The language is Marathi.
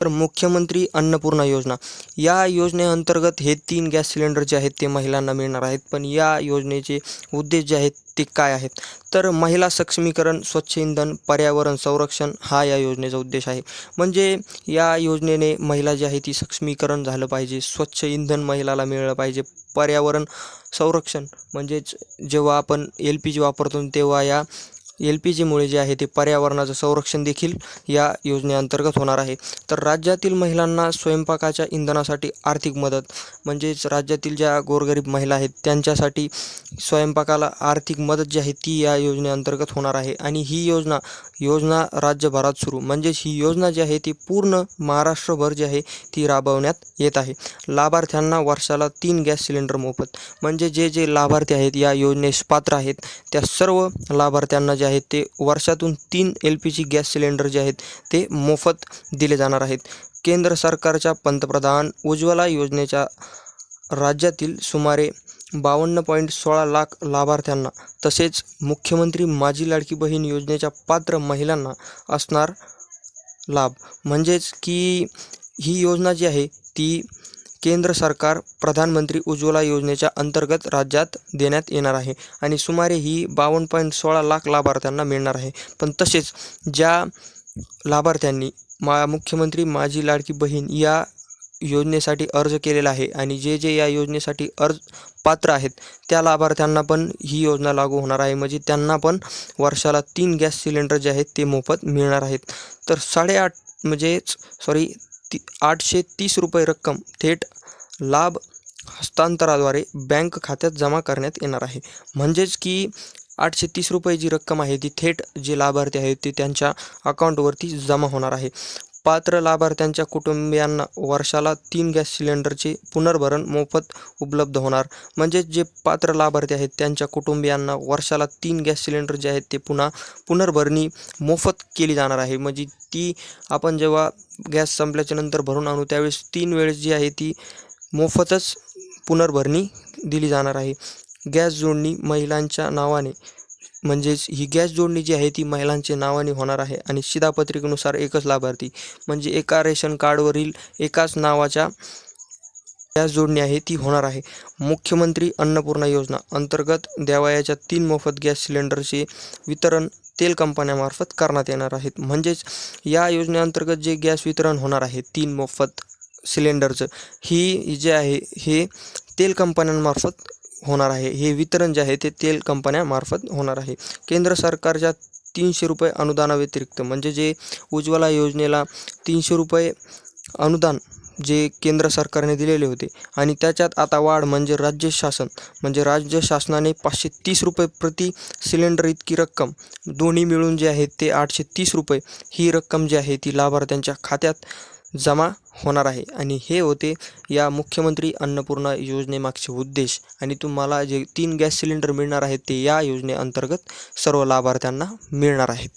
तर मुख्यमंत्री अन्नपूर्णा योजना. या योजनेअंतर्गत हे तीन गॅस सिलेंडर जे आहेत ते महिलांना मिळणार आहेत. पण या योजनेचे उद्देश जे आहेत ते काय आहेत? तर महिला सक्षमीकरण स्वच्छ इंधन पर्यावरण संरक्षण हा या योजनेचा उद्देश आहे. म्हणजे या योजनेने महिला जी आहे ती सक्षमीकरण झालं पाहिजे. स्वच्छ इंधन महिलाला मिळलं पाहिजे. पर्यावरण संरक्षण म्हणजेच जेव्हा आपण एल पी जी वापरतो तेव्हा या एल पी जीमुळे जे आहे ते पर्यावरणाचं संरक्षण देखील या योजनेअंतर्गत होणार आहे. तर राज्यातील महिलांना स्वयंपाकाच्या इंधनासाठी आर्थिक मदत म्हणजेच राज्यातील ज्या गोरगरीब महिला आहेत त्यांच्यासाठी स्वयंपाकाला आर्थिक मदत जी आहे ती या योजनेअंतर्गत होणार आहे. आणि ही योजना योजना राज्यभरात सुरू म्हणजेच ही योजना जी आहे ती पूर्ण महाराष्ट्रभर जी आहे ती राबवण्यात येत आहे. लाभार्थ्यांना वर्षाला तीन गॅस सिलेंडर मोफत म्हणजे जे जे लाभार्थी आहेत या योजनेस पात्र आहेत त्या सर्व लाभार्थ्यांना जे आहेत ते वर्षातून तीन L P G gas cylinder जे आहेत ते मोफत दिले जाणार आहेत. केंद्र सरकारच्या पंतप्रधान उज्ज्वला योजनेच्या राज्यातील सुमारे बावन्न पॉईंट सोळा लाख लाभार्थ्यांना तसेच मुख्यमंत्री माझी लाडकी बहीण योजनेच्या पात्र महिलांना असणार लाभ. म्हणजेच की ही योजना जी आहे ती केंद्र सरकार प्रधानमंत्री उज्ज्वला योजनेच्या अंतर्गत राज्यात देण्यात येणार आहे आणि सुमारे ही बावन्न पॉईंट सोळा लाख लाभार्थ्यांना मिळणार आहे. पण तसेच ज्या लाभार्थ्यांनी मा मुख्यमंत्री माझी लाडकी बहीण या योजनेसाठी अर्ज केलेला आहे आणि जे जे या योजनेसाठी अर्ज पात्र आहेत त्या लाभार्थ्यांना पण ही योजना लागू होणार आहे. म्हणजे त्यांना पण वर्षाला तीन गॅस सिलेंडर जे आहेत ते मोफत मिळणार आहेत. तर साडेआठ म्हणजेच सॉरी ती आठशे तीस रुपये रक्कम थेट लाभ हस्तांतराद्वारे बँक खात्यात जमा करण्यात येणार आहे. म्हणजेच की आठशे तीस रुपये जी रक्कम आहे ती थेट जे लाभार्थी आहेत ते त्यांच्या अकाउंटवरती जमा होणार आहे. पात्र लाभार्थ्यांच्या कुटुंबियांना वर्षाला तीन गॅस सिलेंडरचे पुनर्भरण मोफत उपलब्ध होणार. म्हणजेच जे पात्र लाभार्थी आहेत त्यांच्या कुटुंबियांना वर्षाला तीन गॅस सिलेंडर जे आहेत ते पुन्हा पुनर्भरणी मोफत केली जाणार आहे. म्हणजे ती आपण जेव्हा गॅस संपल्याच्या नंतर भरून आणू त्यावेळेस तीन वेळेस जी आहे ती मोफतच पुनर्भरणी दिली जाणार आहे. गॅस जोडणी महिलांच्या नावाने म्हणजेच ही गॅस जोडणी जी आहे ती महिलांचे नावाने होणार आहे आणि शिधापत्रिकेनुसार एकच लाभार्थी म्हणजे एका रेशन कार्डवरील एकाच नावाच्या गॅस जोडणी आहे ती होणार आहे. मुख्यमंत्री अन्नपूर्णा योजना अंतर्गत देवायाच्या तीन मोफत गॅस सिलेंडरचे वितरण तेल कंपन्यामार्फत करण्यात येणार आहेत. म्हणजेच या योजनेअंतर्गत जे गॅस वितरण होणार आहे तीन मोफत सिलेंडरचं ही जे आहे हे तेल कंपन्यांमार्फत होणार आहे. हे वितरण जे आहे ते तेल कंपन्यामार्फत होणार आहे. केंद्र सरकारच्या तीनशे रुपये अनुदानाव्यतिरिक्त म्हणजे जे उज्ज्वला योजनेला तीनशे रुपये अनुदान जे केंद्र सरकारने दिलेले होते आणि त्याच्यात आता वाढ म्हणजे राज्य शासन म्हणजे राज्य शासनाने पाचशे तीस रुपये प्रति सिलेंडर इतकी रक्कम दोन्ही मिळून जे आहे ते आठशे तीस रुपये ही रक्कम जी आहे ती लाभार्थ्यांच्या खात्यात जमा होणार आहे. आणि हे होते या मुख्यमंत्री अन्नपूर्णा योजनेमागचे उद्देश. आणि तुम्हाला जे तीन गॅस सिलेंडर मिळणार आहेत ते या योजनेअंतर्गत सर्व लाभार्थ्यांना मिळणार आहेत.